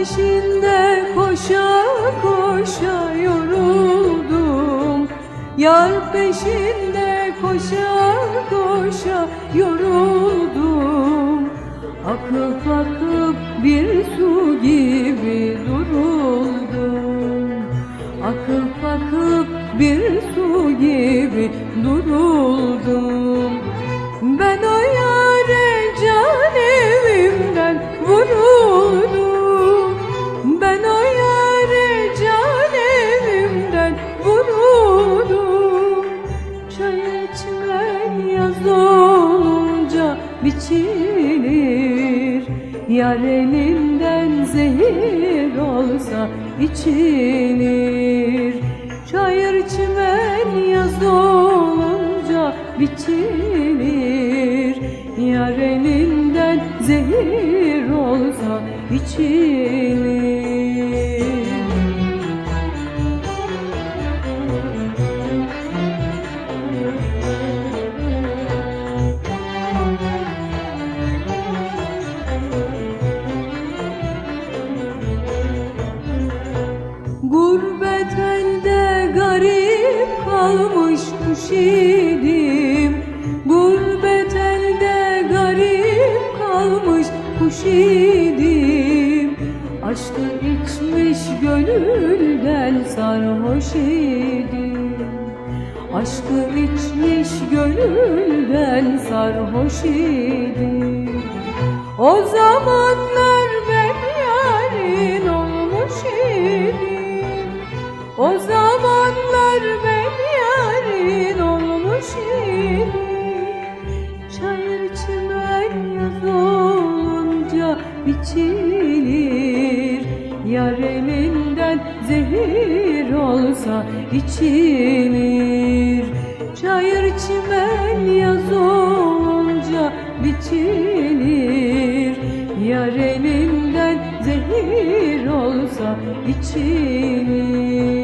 Peşinde koşa koşa yoruldum. Yar peşinde koşa koşa yoruldum. Akıp akıp bir su gibi duruldum. Akıp akıp bir su gibi duruldum biçilir. Yar elinden zehir olsa içilir. Çayır çimen yaz olunca biçilir. Yar elinden zehir olsa içilir Gurbet elde garip kalmış kuş idim Gurbet elde garip kalmış kuş idim Aşkı içmiş gönülden sarhoş idim. Aşkı içmiş gönülden sarhoş idim. O zamanlar biçilir. Yar elinden zehir olsa içilir Çayır çimen yaz olunca biçilir. Yar elinden zehir olsa içilir